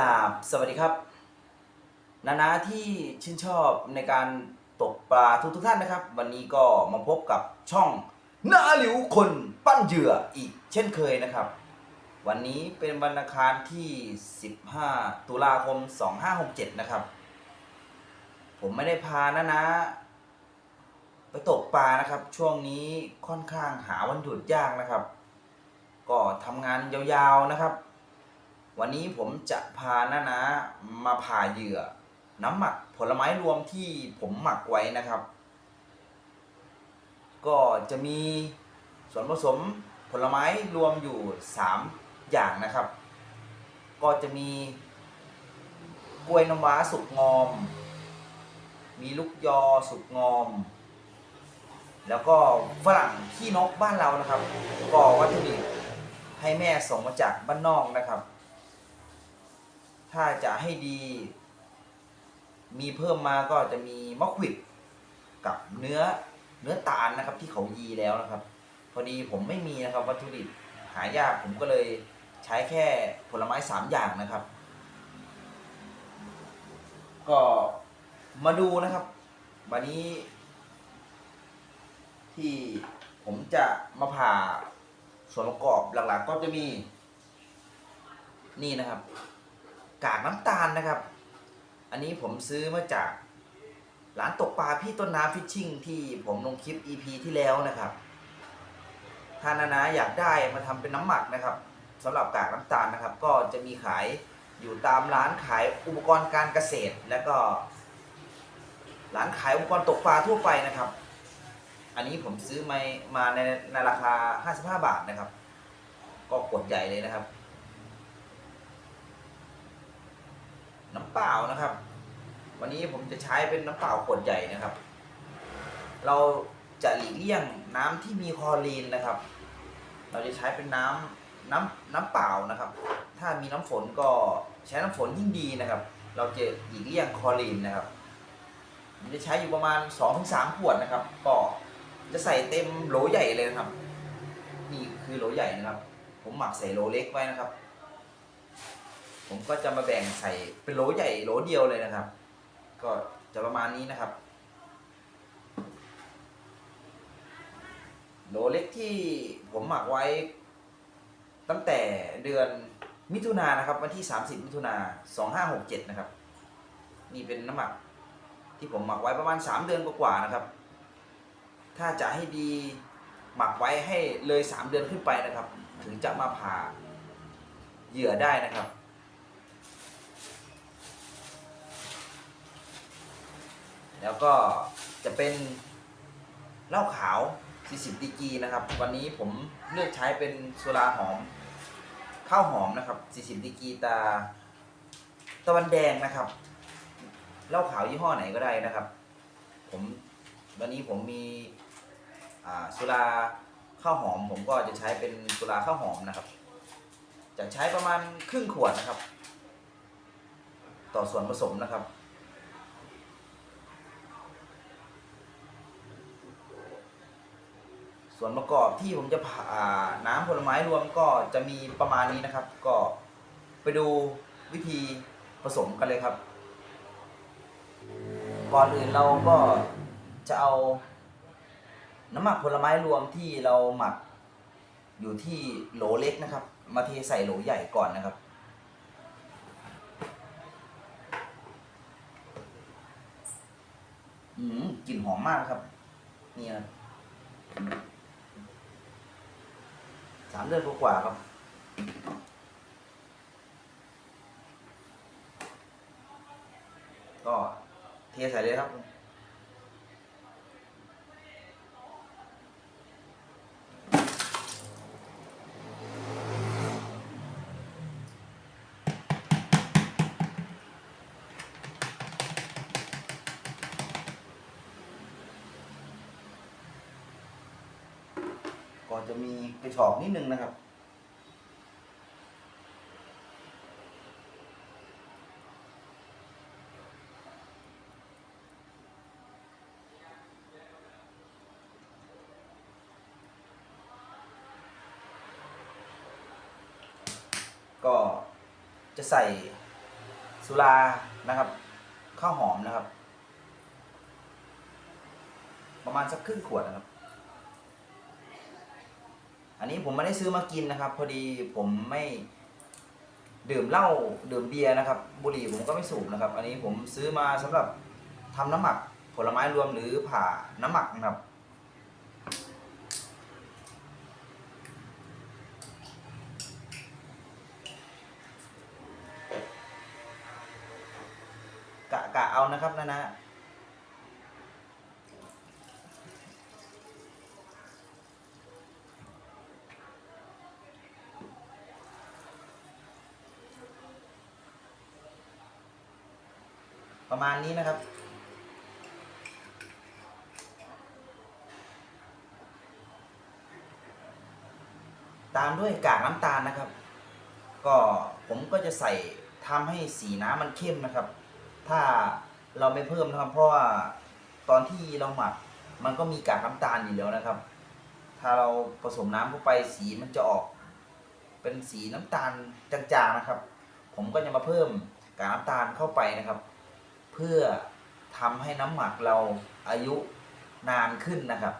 ราบสวัสดีครับ นานาที่ชื่นชอบในการตกปลาทุกทุกท่านนะครับ วันนี้ก็มาพบกับช่องนาหลิวคนปั้นเหยื่ออีกเช่นเคยนะครับ วันนี้เป็นวันอังคารที่ 15 ตุลาคม 2567 นะครับ ผมไม่ได้พานานาไปตกปลานะครับ ช่วงนี้ค่อนข้างหาวันหยุดยากนะครับ ก็ทำงานยาวๆนะครับ วันนี้ผมจะพาน้านามาผ่าเหยื่อ น้ำหมักผลไม้รวมที่ผมหมักไว้นะครับ ก็จะมีส่วนผสมผลไม้รวมอยู่ 3 อย่างนะครับ ก็จะมีกล้วยน้ำว้าสุกงอม มีลูกยอสุกงอม แล้วก็ฝรั่งขี้นกบ้านเรานะครับ ก็วัตถุดิบให้แม่ส่งมาจากบ้านนอกนะครับ ถ้าจะให้ดี มีเพิ่มมาก็จะมีมะขวิดกับเนื้อเนื้อตาลนะครับ ที่เขายีแล้วนะครับ พอดีผมไม่มีนะครับวัตถุดิบหายากผมก็เลยใช้แค่ผลไม้สามอย่างนะครับ ก็มาดูนะครับ วันนี้ ที่ผมจะมาผ่าส่วนประกอบหลักๆ ก็จะมีนี่นะครับ กากน้ำตาลนะครับ อันนี้ผมซื้อมาจากร้านตกปลาพี่ต้นน้ำฟิชชิ่งที่ผมลงคลิป EP ที่แล้วนะครับถ้านานาอยากได้มาทำเป็นน้ำหมักนะครับสำหรับกากน้ำตาลนะครับ ก็จะมีขายอยู่ตามร้านขายอุปกรณ์การเกษตร แล้วก็ ร้านขายอุปกรณ์ตกปลาทั่วไปนะครับ อันนี้ผมซื้อมามาในในราคา 55 บาทนะครับ ก็ขวดใหญ่เลยนะครับ น้ำเปล่านะครับ วันนี้ผมจะใช้เป็นน้ำเปล่าขวดใหญ่นะครับ เราจะหลีกเลี่ยงน้ำที่มีคลอรีนนะครับ เราจะใช้เป็นน้ำน้ำน้ำเปล่านะครับ ถ้ามีน้ำฝนก็ใช้น้ำฝนยิ่งดีนะครับ เราจะหลีกเลี่ยงคลอรีนนะครับผมจะใช้อยู่ประมาณ 2-3 ขวดนะครับ ก็จะใส่เต็มโหลใหญ่เลยนะครับ นี่คือโหลใหญ่นะครับ ผมหมักใส่โหลเล็กไว้นะครับ ผมก็จะมาแบ่งใส่เป็นโหลใหญ่โหลเดียวเลยนะครับ ก็จะประมาณนี้นะครับโหลเล็กที่ผมหมักไว้ ตั้งแต่เดือนมิถุนายนนะครับ วันที่ 30 มิถุนายน2567 นะครับ นี่เป็นน้ำหมักที่ผมหมักไว้ประมาณ 3 เดือนกว่าๆนะครับ ถ้าจะให้ดีหมักไว้ให้เลย 3 เดือนขึ้นไปนะครับ ถึงจะมาผ่าเหยื่อได้นะครับ แล้วก็จะเป็นเหล้าขาว 40ดีกีนะครับ วันนี้ผมเลือกใช้เป็นสุราหอมข้าวหอมนะครับ 40ดีกีตาตะวันแดงนะครับเหล้าขาวยี่ห้อไหนก็ได้นะครับ ผมวันนี้ผมมีสุราข้าวหอม ผมก็จะใช้เป็นสุราข้าวหอมนะครับ จะใช้ประมาณครึ่งขวดนะครับ ต่อส่วนผสมนะครับ ส่วนประกอบที่ผมจะผ่าน้ำผลไม้รวมก็จะมีประมาณนี้นะครับ ก็ไปดูวิธีผสมกันเลยครับก่อนอื่นเราก็จะเอาน้ำหมักผลไม้รวมที่เราหมักอยู่ที่โหลเล็กนะครับ มาเทใส่โหลใหญ่ก่อนนะครับ อืมกลิ่นหอมมากครับนี่นะ สามเดือนกว่าครับก็เทใส่เลยครับ ก็จะมีกระชอกนิดนึงนะครับ ก็จะใส่สุรานะครับ ข้าวหอมนะครับ ประมาณสักครึ่งขวดนะครับ อันนี้ผมไม่ได้ซื้อมากินนะครับ พอดีผมไม่ดื่มเหล้าดื่มเบียร์นะครับ บุหรี่ผมก็ไม่สูบนะครับ อันนี้ผมซื้อมาสำหรับทำน้ำหมักผลไม้รวมหรือผ่าน้ำหมักนะครับ กะกะเอานะครับนะนะ ประมาณนี้นะครับ ตามด้วยกากน้ำตาลนะครับ ก็ผมก็จะใส่ทำให้สีน้ำมันเข้มนะครับ ถ้าเราไม่เพิ่มนะครับ เพราะว่าตอนที่เราหมักมันก็มีกากน้ำตาลอยู่แล้วนะครับ ถ้าเราผสมน้ำเข้าไปสีมันจะออก เป็นสีน้ำตาลจางๆนะครับ ผมก็จะมาเพิ่มกากน้ำตาลเข้าไปนะครับ เพื่อทำให้น้ำหมักเราอายุนานขึ้นนะครับ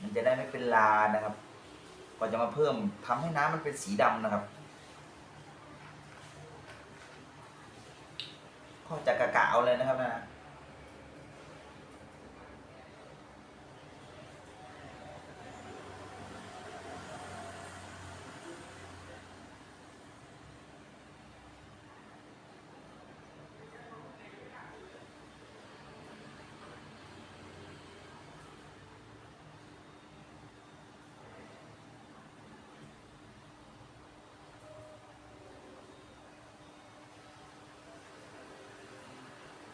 มันจะได้ไม่เป็นลานะครับก็จะมาเพิ่มทำให้น้ำมันเป็นสีดำนะครับก็จะกะกะเอาเลยนะครับนะ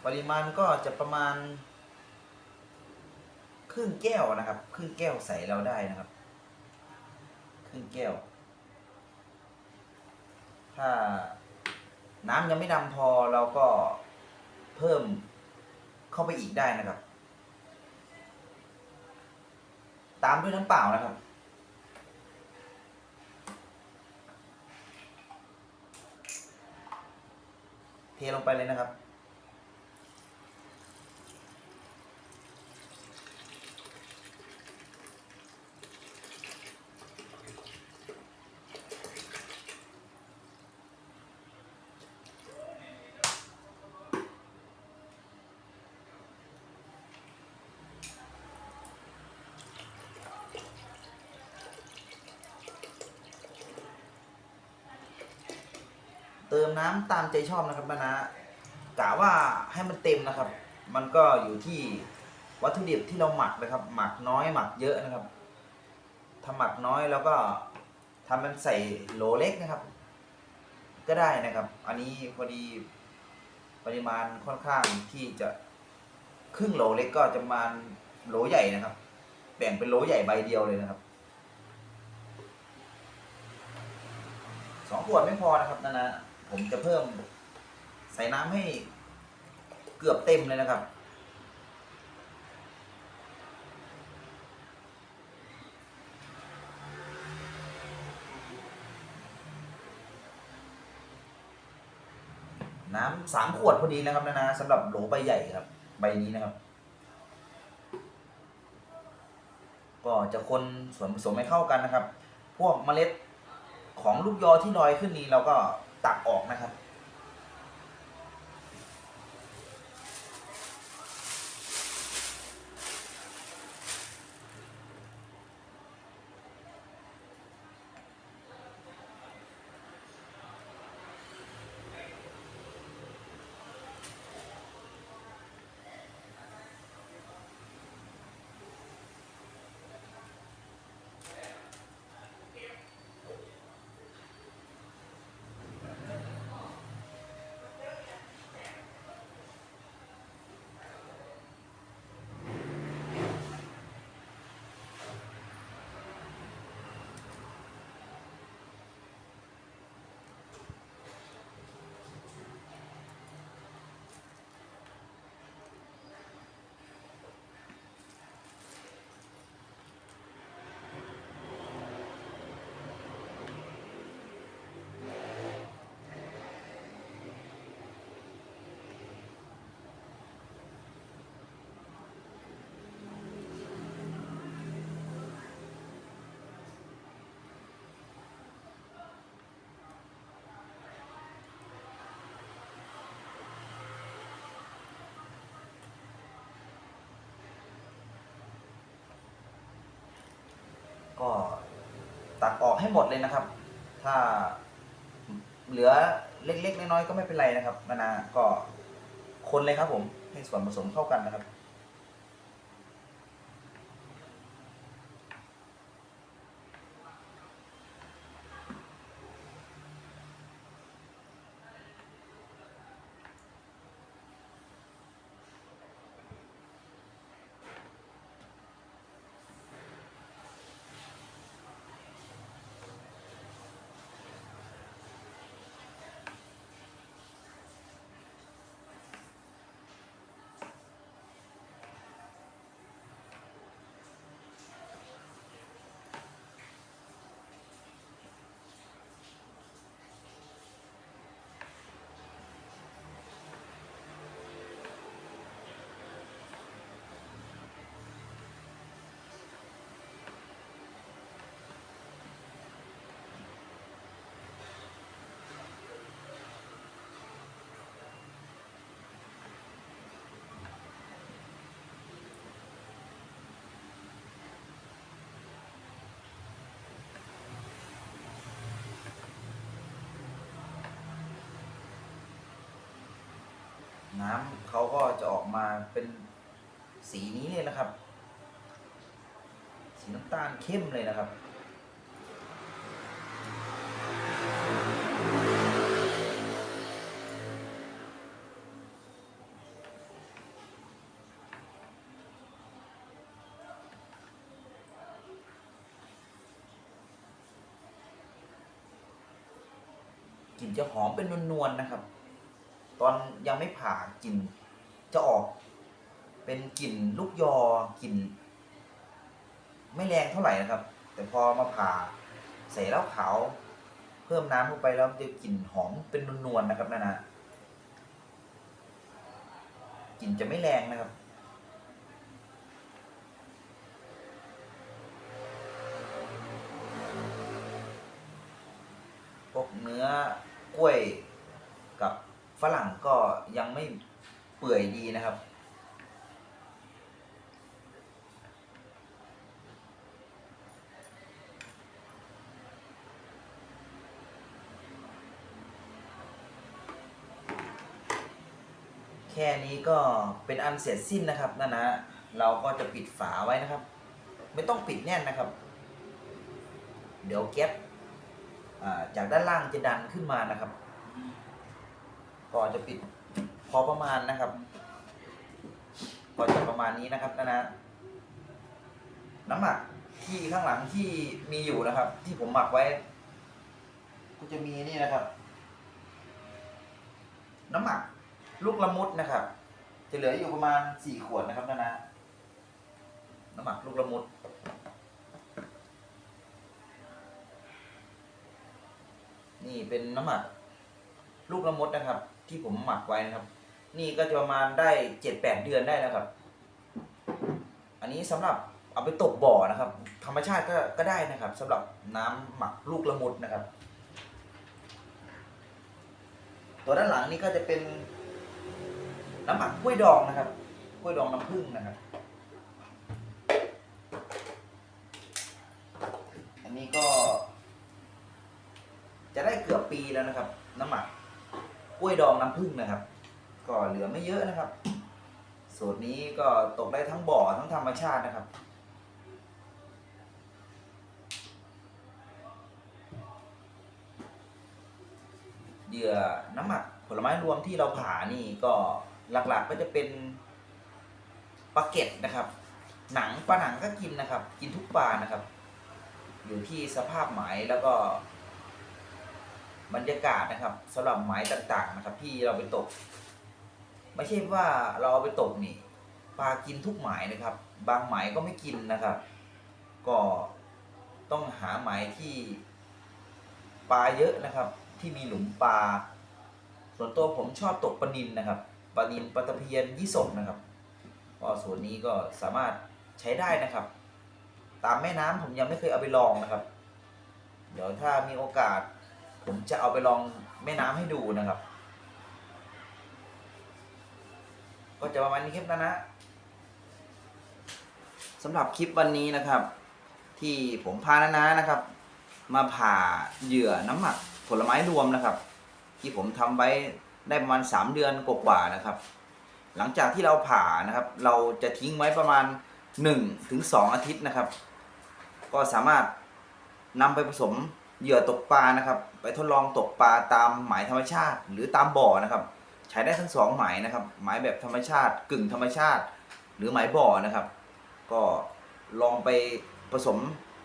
ปริมาณก็จะประมาณ ครึ่งแก้วนะครับ ครึ่งแก้วใส่เราได้นะครับ ครึ่งแก้ว ถ้าน้ำยังไม่ดำพอเราก็เพิ่มเข้าไปอีกได้นะครับ ตามด้วยน้ำเปล่านะครับ เทลงไปเลยนะครับ มน้ำตามใจชอบนะครับนะนะกะว่าให้มันเต็มนะครับ มันก็อยู่ที่วัตถุดิบที่เราหมักนะครับ หมักน้อยหมักเยอะนะครับถ้าหมักน้อยแล้วก็ทำมันใส่โหลเล็กนะครับ ก็ได้นะครับ อันนี้พอดีปริมาณค่อนข้างที่จะครึ่งโหลเล็กก็จะมาโหลใหญ่นะครับ แบ่งเป็นโหลใหญ่ใบเดียวเลยนะครับสองขวดไม่พอนะครับนะนะ ผมจะเพิ่มใส่น้ำให้เกือบเต็มเลยนะครับ น้ำสามขวดพอดีนะครับนะนะสำหรับโหลใบใหญ่ครับ ใบนี้นะครับ ก็จะคนส่วนผสมให้เข้ากันนะครับ พวกเมล็ดของลูกยอที่ลอยขึ้นนี้เราก็ ตักออกนะครับ ก็ตักออกให้หมดเลยนะครับ ถ้าเหลือเล็กๆน้อยๆก็ไม่เป็นไรนะครับนานาก็คนเลยครับผมให้ส่วนผสมเข้ากันนะครับ น้ำเขาก็จะออกมาเป็นสีนี้เลยนะครับ สีน้ำตาลเข้มเลยนะครับกลิ่นจะหอมเป็นนวลๆนะครับ ตอนยังไม่ผ่ากลิ่นจะออก เป็นกลิ่นลูกยอกลิ่นไม่แรงเท่าไหร่นะครับ แต่พอมาผ่าใส่เหล้าขาว เพิ่มน้ำลงไปแล้วจะกลิ่นหอมเป็นนวลๆนะครับนานะกลิ่นจะไม่แรงนะครับพวกเนื้อกล้วย ฝรั่งก็ยังไม่เปื่อยดีนะครับแค่นี้ก็เป็นอันเสร็จสิ้นนะครับนั่นนะเราก็จะปิดฝาไว้นะครับ ไม่ต้องปิดแน่นนะครับ เดี๋ยวแก๊สจากด้านล่างจะดันขึ้นมานะครับ ก็จะปิดพอประมาณนะครับ ก็จะประมาณนี้นะครับนะนะน้ำหมักที่ข้างหลังที่มีอยู่นะครับ ที่ผมหมักไว้ ก็จะมีนี่นะครับ น้ำหมักลูกละมุดนะครับ จะเหลืออยู่ประมาณสี่ขวดนะครับนะนะน้ำหมักลูกละมุดนี่เป็นน้ำหมักลูกละมุดนะครับ ที่ผมหมักไว้นะครับ นี่ก็จะประมาณได้เจ็ดแปดเดือนได้แล้วครับ อันนี้สำหรับเอาไปตกบ่อนะครับ ธรรมชาติก็ก็ได้นะครับสำหรับน้ำหมักลูกละมุดนะครับ ตัวด้านหลังนี่ก็จะเป็นน้ำหมักกล้วยดองนะครับกล้วยดองน้ำผึ้งนะครับ อันนี้ก็ จะได้เกือบปีแล้วนะครับ น้ำหมัก ล้วยดองน้ำผึ้งนะครับ ก็เหลือไม่เยอะนะครับ สูตรนี้ก็ตกได้ทั้งบ่อทั้งธรรมชาตินะครับ เหยื่อน้ำหมักผลไม้รวมที่เราผ่านี่ก็หลักๆก็จะเป็นปลาเก็ดนะครับ หนังปลาหนังก็กินนะครับ กินทุกปลานะครับ อยู่ที่สภาพหมายแล้วก็ บรรยากาศนะครับสำหรับหมายต่างๆนะครับ ที่เราไปตก ไม่ใช่ว่าเราเอาไปตกนี่ปลากินทุกหมายนะครับ บางหมายก็ไม่กินนะครับ ก็ต้องหาหมายที่ปลาเยอะนะครับ ที่มีหลุมปลาส่วนตัวผมชอบตกปลานินนะครับปลานินปลาตะเพียนยี่สกนะครับก็ส่วนนี้ก็สามารถใช้ได้นะครับ ตามแม่น้ำผมยังไม่เคยเอาไปลองนะครับ เดี๋ยวถ้ามีโอกาส ผมจะเอาไปลองแม่น้ำให้ดูนะครับ ก็จะประมาณนี้ครับนะนะสำหรับคลิปวันนี้นะครับ ที่ผมพานานานะครับ มาผ่าเหยื่อน้ำหมักผลไม้รวมนะครับ ที่ผมทำไว้ได้ประมาณ 3 เดือนกว่าๆนะครับ หลังจากที่เราผ่านะครับ เราจะทิ้งไว้ประมาณ1ถึง2อาทิตย์นะครับ ก็สามารถนำไปผสม เหยื่อตกปลานะครับ ไปทดลองตกปลาตามหมายธรรมชาติ หรือตามบ่อนะครับ ใช้ได้ทั้งสองหมายนะครับ หมายแบบธรรมชาติกึ่งธรรมชาติ หรือหมายบ่อนะครับ ก็ลองไปผสม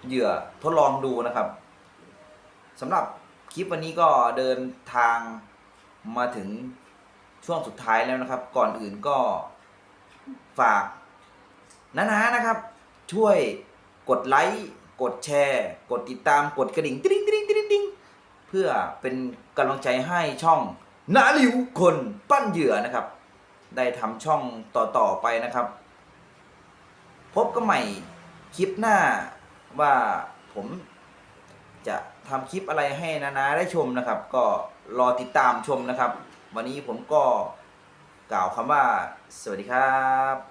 เหยื่อทดลองดูนะครับสำหรับคลิปวันนี้ก็เดินทางมาถึงช่วงสุดท้ายแล้วนะครับ ก่อนอื่นก็ฝากนานานะครับ ช่วยกดไลค์ กดแชร์ กดติดตามกดกระดิ่งติ๊งติ๊งติ๊งติ๊งเพื่อเป็นกำลังใจให้ช่องนาหลิวคนปั้นเหยื่อนะครับ ได้ทำช่องต่อๆไปนะครับ พบกันใหม่คลิปหน้าว่าผมจะทำคลิปอะไรให้นานาได้ชมนะครับ ก็รอติดตามชมนะครับ วันนี้ผมก็กล่าวคำว่า สวัสดีครับ